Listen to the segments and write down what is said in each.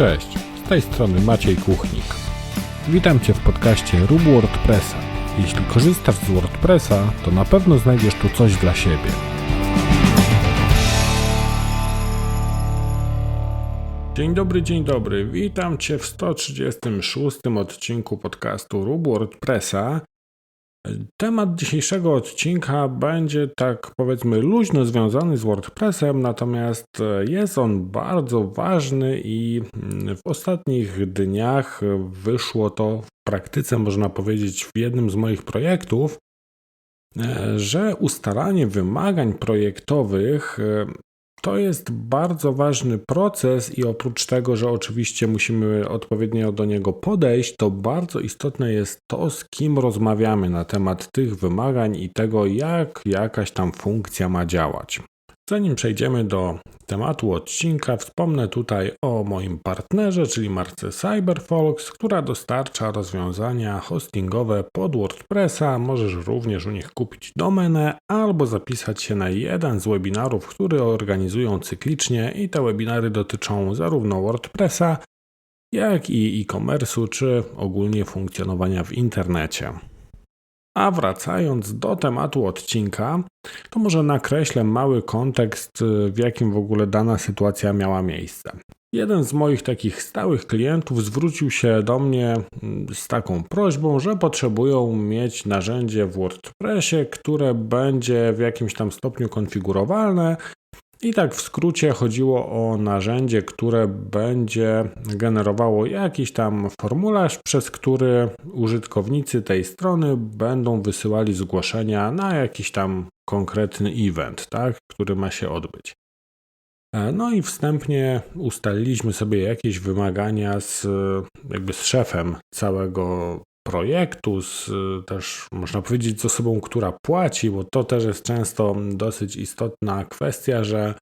Cześć, z tej strony Maciej Kuchnik. Witam Cię w podcaście Rób WordPressa. Jeśli korzystasz z WordPressa, to na pewno znajdziesz tu coś dla siebie. Dzień dobry, dzień dobry. Witam Cię w 136 odcinku podcastu Rób WordPressa. Temat dzisiejszego odcinka będzie tak powiedzmy luźno związany z WordPressem, natomiast jest on bardzo ważny i w ostatnich dniach wyszło to w praktyce, można powiedzieć, w jednym z moich projektów, że ustalanie wymagań projektowych to jest bardzo ważny proces i oprócz tego, że oczywiście musimy odpowiednio do niego podejść, to bardzo istotne jest to, z kim rozmawiamy na temat tych wymagań i tego, jak jakaś tam funkcja ma działać. Zanim przejdziemy do tematu odcinka, wspomnę tutaj o moim partnerze, czyli marce CyberFolks, która dostarcza rozwiązania hostingowe pod WordPressa. Możesz również u nich kupić domenę albo zapisać się na jeden z webinarów, które organizują cyklicznie i te webinary dotyczą zarówno WordPressa, jak i e-commerce'u, czy ogólnie funkcjonowania w internecie. A wracając do tematu odcinka, to może nakreślę mały kontekst, w jakim w ogóle dana sytuacja miała miejsce. Jeden z moich takich stałych klientów zwrócił się do mnie mm, z taką prośbą, że potrzebują mieć narzędzie w WordPressie, które będzie w jakimś tam stopniu konfigurowalne i tak w skrócie chodziło o narzędzie, które będzie generowało jakiś tam formularz, przez który użytkownicy tej strony będą wysyłali zgłoszenia na jakiś tam konkretny event, tak, który ma się odbyć. E, no i wstępnie ustaliliśmy sobie jakieś wymagania z, jakby z szefem całego projektu, z, też można powiedzieć z osobą, która płaci, bo to też jest często dosyć istotna kwestia, że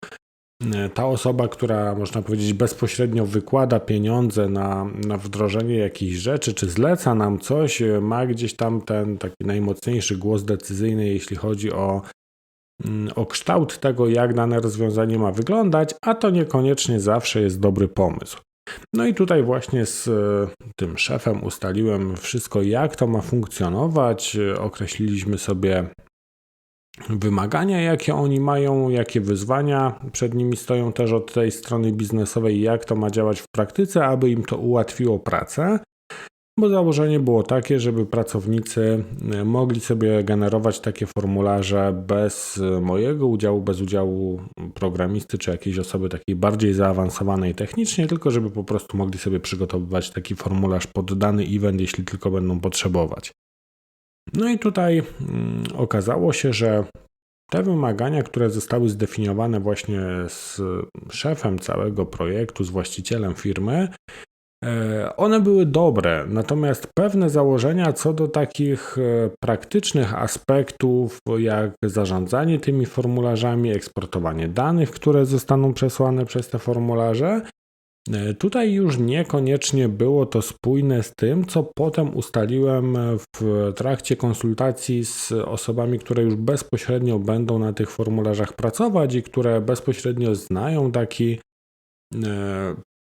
e, ta osoba, która można powiedzieć bezpośrednio wykłada pieniądze na, na wdrożenie jakichś rzeczy, czy zleca nam coś, e, ma gdzieś tam ten taki najmocniejszy głos decyzyjny, jeśli chodzi o, mm, o kształt tego, jak dane rozwiązanie ma wyglądać, a to niekoniecznie zawsze jest dobry pomysł. No i tutaj właśnie z e, tym szefem ustaliłem wszystko, jak to ma funkcjonować. Określiliśmy sobie wymagania, jakie oni mają, jakie wyzwania przed nimi stoją też od tej strony biznesowej, jak to ma działać w praktyce, aby im to ułatwiło pracę bo założenie było takie, żeby pracownicy e, mogli sobie generować takie formularze bez e, mojego udziału, bez udziału programisty czy jakiejś osoby takiej bardziej zaawansowanej technicznie, tylko żeby po prostu mogli sobie przygotowywać taki formularz pod dany event, jeśli tylko będą potrzebować. No i tutaj mm, okazało się, że te wymagania, które zostały zdefiniowane właśnie z szefem całego projektu, z właścicielem firmy, one były dobre, natomiast pewne założenia co do takich e, praktycznych aspektów, jak zarządzanie tymi formularzami, eksportowanie danych, które zostaną przesłane przez te formularze, e, Tutaj już niekoniecznie było to spójne z tym, co potem ustaliłem w trakcie konsultacji z osobami, które już bezpośrednio będą na tych formularzach pracować i które bezpośrednio znają taki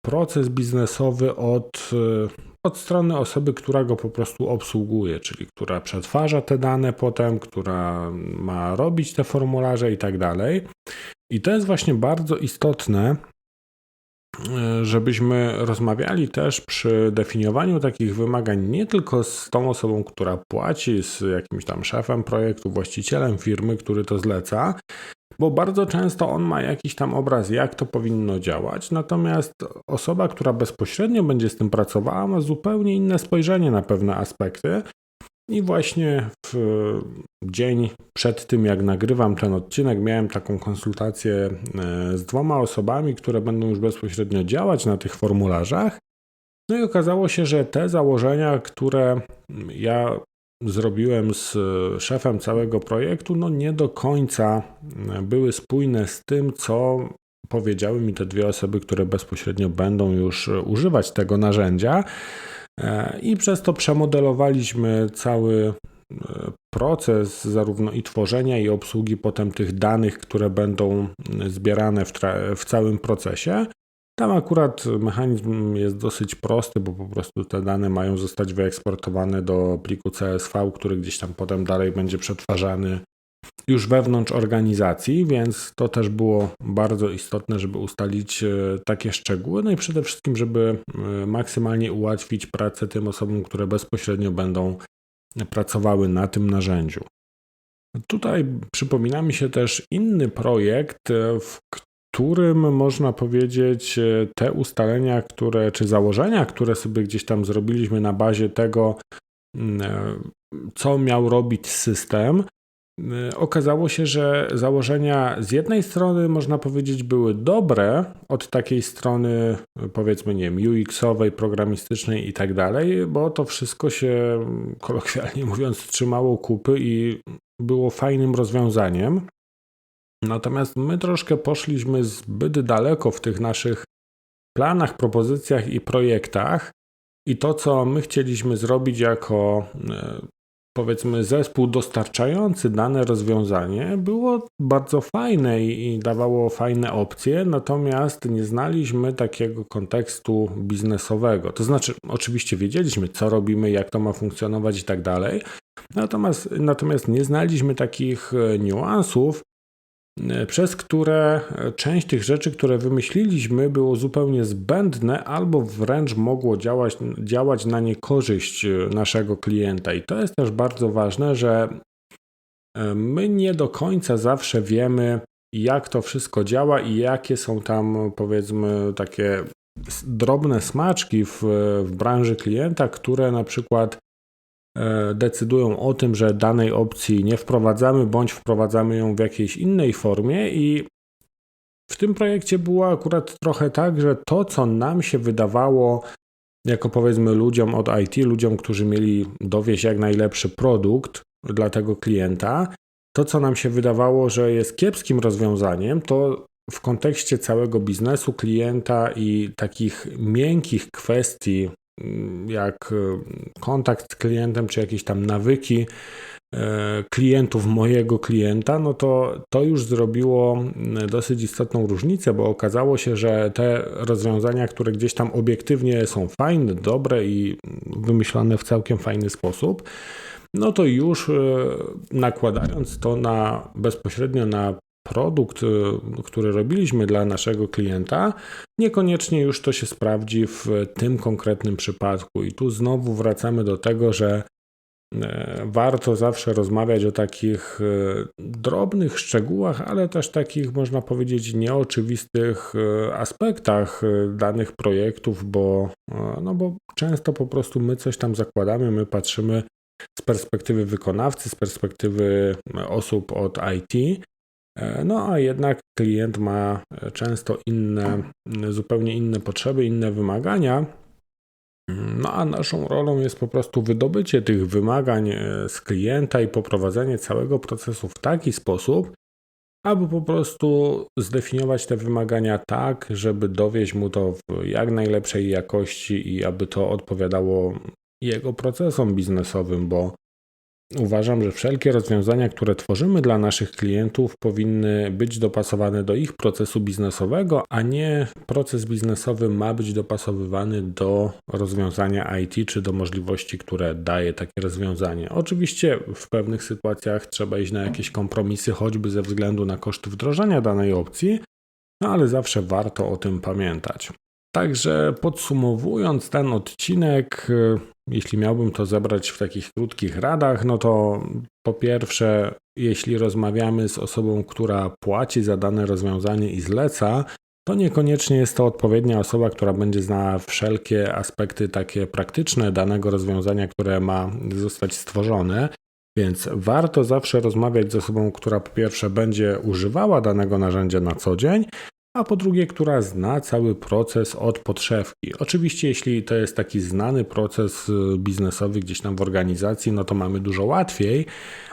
proces biznesowy od, e, od strony osoby, która go po prostu obsługuje, czyli która przetwarza te dane potem, która ma robić te formularze i tak dalej. I to jest właśnie bardzo istotne, żebyśmy rozmawiali też przy definiowaniu takich wymagań nie tylko z tą osobą, która płaci, z jakimś tam szefem projektu, właścicielem firmy, który to zleca, bo bardzo często on ma jakiś tam obraz, jak to powinno działać, natomiast osoba, która bezpośrednio będzie z tym pracowała, ma zupełnie inne spojrzenie na pewne aspekty. I właśnie w dzień przed tym, jak nagrywam ten odcinek, miałem taką konsultację e, z dwoma osobami, które będą już bezpośrednio działać na tych formularzach. No i okazało się, że te założenia, które ja zrobiłem z e, szefem całego projektu, no nie do końca e, były spójne z tym, co powiedziały mi te dwie osoby, które bezpośrednio będą już e, używać tego narzędzia. I przez to przemodelowaliśmy cały proces zarówno i tworzenia, i obsługi potem tych danych, które będą zbierane w, w całym procesie. Tam akurat mechanizm jest dosyć prosty, bo po prostu te dane mają zostać wyeksportowane do pliku CSV, który gdzieś tam potem dalej będzie przetwarzany już wewnątrz organizacji, więc to też było bardzo istotne, żeby ustalić e, takie szczegóły, no i przede wszystkim, żeby e, maksymalnie ułatwić pracę tym osobom, które bezpośrednio będą pracowały na tym narzędziu. Tutaj przypomina mi się też inny projekt, e, w którym można powiedzieć te ustalenia, które, czy założenia, które sobie gdzieś tam zrobiliśmy na bazie tego, co miał robić system, okazało się, że założenia z jednej strony można powiedzieć były dobre, od takiej strony powiedzmy nie UX-owej, programistycznej i tak dalej, bo to wszystko się kolokwialnie mówiąc trzymało kupy i było fajnym rozwiązaniem. Natomiast my troszkę poszliśmy zbyt daleko w tych naszych planach, propozycjach i projektach. I to, co my chcieliśmy zrobić jako y, powiedzmy zespół dostarczający dane rozwiązanie było bardzo fajne i, dawało fajne opcje, natomiast nie znaliśmy takiego kontekstu biznesowego. To znaczy, oczywiście wiedzieliśmy, co robimy, jak to ma funkcjonować i tak dalej, natomiast, natomiast nie znaliśmy takich e, niuansów, przez które e, część tych rzeczy, które wymyśliliśmy, było zupełnie zbędne albo wręcz mogło działać, działać na niekorzyść e, naszego klienta. I to jest też bardzo ważne, że my nie do końca zawsze wiemy, jak to wszystko działa i jakie są tam, powiedzmy, takie drobne smaczki w, w branży klienta, które na przykład E, decydują o tym, że danej opcji nie wprowadzamy, bądź wprowadzamy ją w jakiejś innej formie i w tym projekcie było akurat trochę tak, że to, co nam się wydawało, jako powiedzmy ludziom od IT, ludziom, którzy mieli dowieść jak najlepszy produkt dla tego klienta, to, co nam się wydawało, że jest kiepskim rozwiązaniem, to w kontekście całego biznesu klienta i takich miękkich kwestii jak e, kontakt z klientem, czy jakieś tam nawyki e, klientów mojego klienta, no to to już zrobiło dosyć istotną różnicę, bo okazało się, że te rozwiązania, które gdzieś tam obiektywnie są fajne, dobre i wymyślone w całkiem fajny sposób, no to już e, nakładając to na bezpośrednio na produkt, y, który robiliśmy dla naszego klienta, niekoniecznie już to się sprawdzi w tym konkretnym przypadku. I tu znowu wracamy do tego, że e, warto zawsze rozmawiać o takich e, drobnych szczegółach, ale też takich, można powiedzieć, nieoczywistych e, aspektach danych projektów, bo, no bo często po prostu my coś tam zakładamy, my patrzymy z perspektywy wykonawcy, z perspektywy osób od IT, no a jednak klient ma e, często inne, zupełnie inne potrzeby, inne wymagania. No a naszą rolą jest po prostu wydobycie tych wymagań e, z klienta i poprowadzenie całego procesu w taki sposób, aby po prostu zdefiniować te wymagania tak, żeby dowieść mu to w jak najlepszej jakości i aby to odpowiadało jego procesom biznesowym, bo Uważam, że wszelkie rozwiązania, które tworzymy dla naszych klientów, powinny być dopasowane do ich procesu biznesowego, a nie proces biznesowy ma być dopasowywany do rozwiązania IT czy do możliwości, które daje takie rozwiązanie. Oczywiście w pewnych sytuacjach trzeba iść na jakieś kompromisy, choćby ze względu na koszty wdrożenia danej opcji, no ale zawsze warto o tym pamiętać. Także podsumowując ten odcinek, jeśli miałbym to zebrać w takich krótkich radach, no to po pierwsze, jeśli rozmawiamy z osobą, która płaci za dane rozwiązanie i zleca, to niekoniecznie jest to odpowiednia osoba, która będzie znała wszelkie aspekty takie praktyczne danego rozwiązania, które ma zostać stworzone. Więc warto zawsze rozmawiać z osobą, która po pierwsze będzie używała danego narzędzia na co dzień, a po drugie, która zna cały proces od podszewki. Oczywiście, jeśli to jest taki znany proces y, biznesowy gdzieś tam w organizacji, no to mamy dużo łatwiej,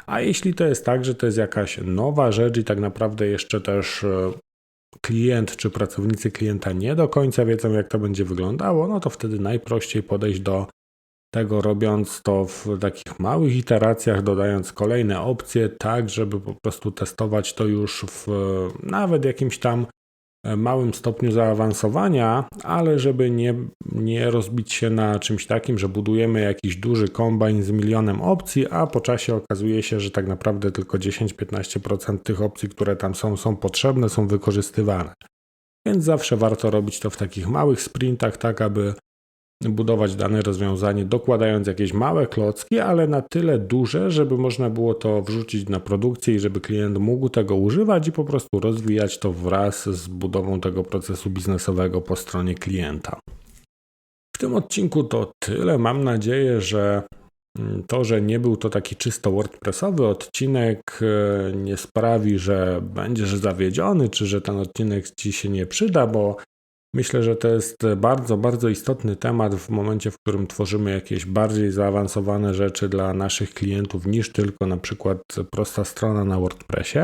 a jeśli to jest tak, że to jest jakaś nowa rzecz i tak naprawdę jeszcze też y, klient czy pracownicy klienta nie do końca wiedzą, jak to będzie wyglądało, no to wtedy najprościej podejść do tego, robiąc to w takich małych iteracjach, dodając kolejne opcje, tak żeby po prostu testować to już w nawet jakimś tam małym stopniu zaawansowania, ale żeby nie, nie rozbić się na czymś takim, że budujemy jakiś duży kombajn z milionem opcji, a po czasie okazuje się, że tak naprawdę tylko 10-15% tych opcji, które tam są, są potrzebne, są wykorzystywane. Więc zawsze warto robić to w takich małych sprintach, tak aby budować dane rozwiązanie, dokładając jakieś małe klocki, ale na tyle duże, żeby można było to wrzucić na produkcję i żeby klient mógł tego używać i po prostu rozwijać to wraz z budową tego procesu biznesowego po stronie klienta. W tym odcinku to tyle. Mam nadzieję, że mm, to, że nie był to taki czysto WordPressowy odcinek, e, nie sprawi, że będziesz zawiedziony, czy że ten odcinek ci się nie przyda, bo myślę, że to jest bardzo, bardzo istotny temat w momencie, w którym tworzymy jakieś bardziej zaawansowane rzeczy dla naszych klientów niż tylko na przykład prosta strona na WordPressie.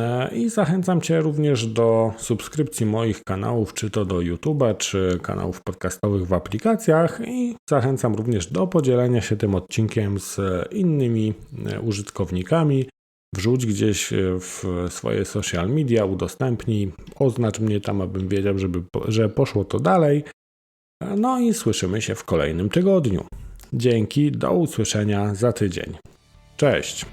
E, I zachęcam Cię również do subskrypcji moich kanałów, czy to do YouTube'a, czy kanałów podcastowych w aplikacjach. I zachęcam również do podzielenia się tym odcinkiem z innymi e, użytkownikami. Wrzuć gdzieś e, w swoje social media, udostępnij, oznacz mnie tam, abym wiedział, żeby, że poszło to dalej. No i słyszymy się w kolejnym tygodniu. Dzięki, do usłyszenia za tydzień. Cześć!